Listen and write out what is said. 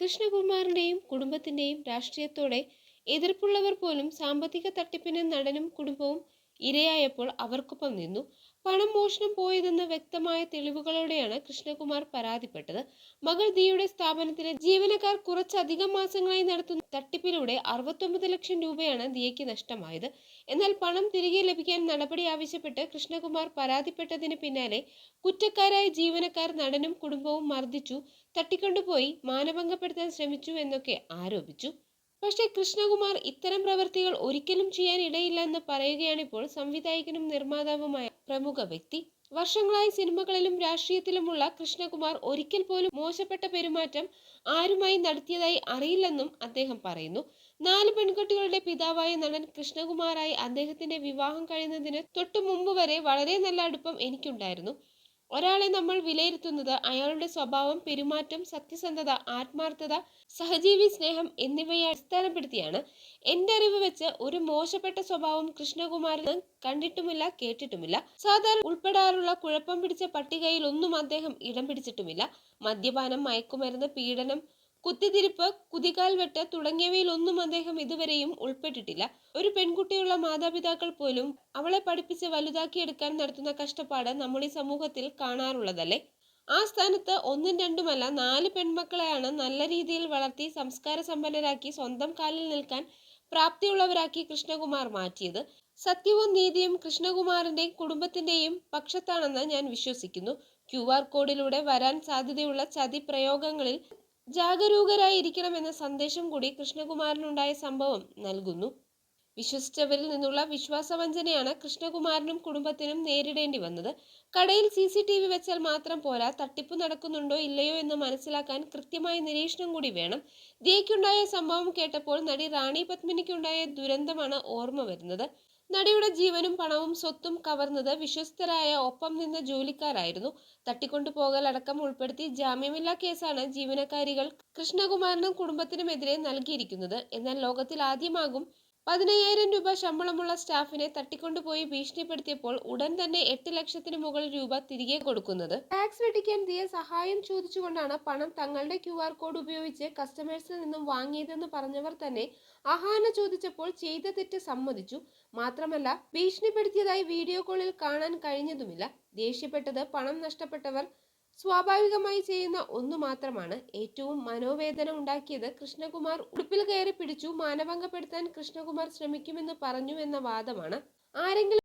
കൃഷ്ണകുമാറിന്റെയും കുടുംബത്തിന്റെയും രാഷ്ട്രീയത്തോടെ എതിർപ്പുള്ളവർ പോലും സാമ്പത്തിക തട്ടിപ്പിന് നടനും കുടുംബവും ഇരയായപ്പോൾ അവർക്കൊപ്പം നിന്നു. പണം മോഷണം പോയതെന്ന് വ്യക്തമായ തെളിവുകളോടെയാണ് കൃഷ്ണകുമാർ പരാതിപ്പെട്ടത്. മകൾ ദിയുടെ സ്ഥാപനത്തിലെ ജീവനക്കാർ കുറച്ചധികം മാസങ്ങളായി നടത്തുന്ന തട്ടിപ്പിലൂടെ അറുപത്തൊമ്പത് ലക്ഷം രൂപയാണ് ദിയയ്ക്ക് നഷ്ടമായത്. എന്നാൽ പണം തിരികെ ലഭിക്കാൻ നടപടി ആവശ്യപ്പെട്ട് കൃഷ്ണകുമാർ പരാതിപ്പെട്ടതിന് പിന്നാലെ കുറ്റക്കാരായ ജീവനക്കാർ നടനും കുടുംബവും മർദ്ദിച്ചു. തട്ടിക്കൊണ്ടുപോയി മാനഭംഗപ്പെടുത്താൻ ശ്രമിച്ചു എന്നൊക്കെ ആരോപിച്ചു. പക്ഷേ കൃഷ്ണകുമാർ ഇത്തരം പ്രവൃത്തികൾ ഒരിക്കലും ചെയ്യാൻ ഇടയില്ല എന്ന് പറയുകയാണ് പറയുകയാണിപ്പോൾ സംവിധായകനും നിർമ്മാതാവുമായ പ്രമുഖ വ്യക്തി. വർഷങ്ങളായി സിനിമകളിലും രാഷ്ട്രീയത്തിലുമുള്ള കൃഷ്ണകുമാർ ഒരിക്കൽ പോലും മോശപ്പെട്ട പെരുമാറ്റം ആരുമായി നടത്തിയതായി അറിയില്ലെന്നും അദ്ദേഹം പറയുന്നു. നാല് പെൺകുട്ടികളുടെ പിതാവായ നടൻ കൃഷ്ണകുമാറായി അദ്ദേഹത്തിന്റെ വിവാഹം കഴിയുന്നതിന് തൊട്ടു മുമ്പ് വരെ വളരെ നല്ല അടുപ്പം എനിക്കുണ്ടായിരുന്നു. ഒരാളെ നമ്മൾ വിലയിരുത്തുന്നത് അയാളുടെ സ്വഭാവം പെരുമാറ്റം സത്യസന്ധത ആത്മാർത്ഥത സഹജീവി സ്നേഹം എന്നിവയെ അടിസ്ഥാനപ്പെടുത്തിയാണ്. എന്റെ അറിവ് വെച്ച് ഒരു മോശപ്പെട്ട സ്വഭാവം കൃഷ്ണകുമാരൻ കണ്ടിട്ടുമില്ല കേട്ടിട്ടുമില്ല. സാധാരണ ഉൾപ്പെടാറുള്ള കുഴപ്പം പിടിച്ച പട്ടികയിൽ ഒന്നും അദ്ദേഹം ഇടം പിടിച്ചിട്ടുമില്ല. മദ്യപാനം മയക്കുമരുന്ന് പീഡനം കുത്തിത്തിരിപ്പ് കുതികാൽ വെട്ട് തുടങ്ങിയവയിലൊന്നും അദ്ദേഹം ഇതുവരെയും ഉൾപ്പെട്ടിട്ടില്ല. ഒരു പെൺകുട്ടിയുള്ള മാതാപിതാക്കൾ പോലും അവളെ പഠിപ്പിച്ച് വലുതാക്കിയെടുക്കാൻ നടത്തുന്ന കഷ്ടപ്പാട് നമ്മുടെ സമൂഹത്തിൽ കാണാറുള്ളതല്ലേ? ആ സ്ഥാനത്ത് ഒന്നും രണ്ടുമല്ല നാല് പെൺമക്കളെയാണ് നല്ല രീതിയിൽ വളർത്തി സംസ്കാര സമ്പന്നരാക്കി സ്വന്തം കാലിൽ നിൽക്കാൻ പ്രാപ്തിയുള്ളവരാക്കി കൃഷ്ണകുമാർ മാറ്റിയത്. സത്യവും നീതിയും കൃഷ്ണകുമാറിന്റെയും കുടുംബത്തിന്റെയും പക്ഷത്താണെന്ന് ഞാൻ വിശ്വസിക്കുന്നു. ക്യു ആർ കോഡിലൂടെ വരാൻ സാധ്യതയുള്ള ചതി പ്രയോഗങ്ങളിൽ ജാഗരൂകരായിരിക്കണമെന്ന സന്ദേശം കൂടി കൃഷ്ണകുമാരനുണ്ടായ സംഭവം നൽകുന്നു. വിശ്വസിച്ചവരിൽ നിന്നുള്ള വിശ്വാസവഞ്ചനയാണ് കൃഷ്ണകുമാരനും കുടുംബത്തിനും നേരിടേണ്ടി വന്നത്. കടയിൽ സി സി ടി വി വെച്ചാൽ മാത്രം പോരാ തട്ടിപ്പ് നടക്കുന്നുണ്ടോ ഇല്ലയോ എന്ന് മനസ്സിലാക്കാൻ കൃത്യമായ നിരീക്ഷണം കൂടി വേണം. ദിയയ്ക്കുണ്ടായ സംഭവം കേട്ടപ്പോൾ നടി റാണി പത്മിനിക്കുണ്ടായ ദുരന്തമാണ് ഓർമ്മ വരുന്നത്. നടിയുടെ ജീവനും പണവും സ്വത്തും കവർന്നത് വിശ്വസ്തരായ ഒപ്പം നിന്ന ജോലിക്കാരായിരുന്നു. തട്ടിക്കൊണ്ടുപോകൽ അടക്കം ഉൾപ്പെടുത്തി ജാമ്യമില്ലാ കേസാണ് ജീവനക്കാരികൾ കൃഷ്ണകുമാറിനും കുടുംബത്തിനുമെതിരെ നൽകിയിരിക്കുന്നത്. എന്നാൽ ലോകത്തിൽ ആദ്യമാകും പതിനയ്യായിരം രൂപ ശമ്പളമുള്ള സ്റ്റാഫിനെ തട്ടിക്കൊണ്ടുപോയി ഭീഷണിപ്പെടുത്തിയപ്പോൾ ഉടൻ തന്നെ എട്ട് ലക്ഷത്തിന് മുകളിൽ രൂപ തിരികെ കൊടുക്കുന്നത്. ടാക്സ് വെട്ടിക്കാൻ ദിയ സഹായം ചോദിച്ചുകൊണ്ടാണ് പണം തങ്ങളുടെ ക്യു ആർ കോഡ് ഉപയോഗിച്ച് കസ്റ്റമേഴ്സിൽ നിന്നും വാങ്ങിയതെന്ന് പറഞ്ഞവർ തന്നെ അഹാന ചോദിച്ചപ്പോൾ ചെയ്ത തെറ്റ് സമ്മതിച്ചു. മാത്രമല്ല ഭീഷണിപ്പെടുത്തിയതായി വീഡിയോ കോളിൽ കാണാൻ കഴിഞ്ഞതുമില്ല. ദേഷ്യപ്പെട്ടത് പണം നഷ്ടപ്പെട്ടവർ സ്വാഭാവികമായി ചെയ്യുന്ന ഒന്നു മാത്രമാണ്. ഏറ്റവും മനോവേദന ഉണ്ടാക്കിയത് കൃഷ്ണകുമാർ. ഉടുപ്പിൽ കയറി പിടിച്ചു മാനഭംഗപ്പെടുത്താൻ കൃഷ്ണകുമാർ ശ്രമിക്കുമെന്ന് പറഞ്ഞു എന്ന വാദമാണ്. ആരെങ്കിലും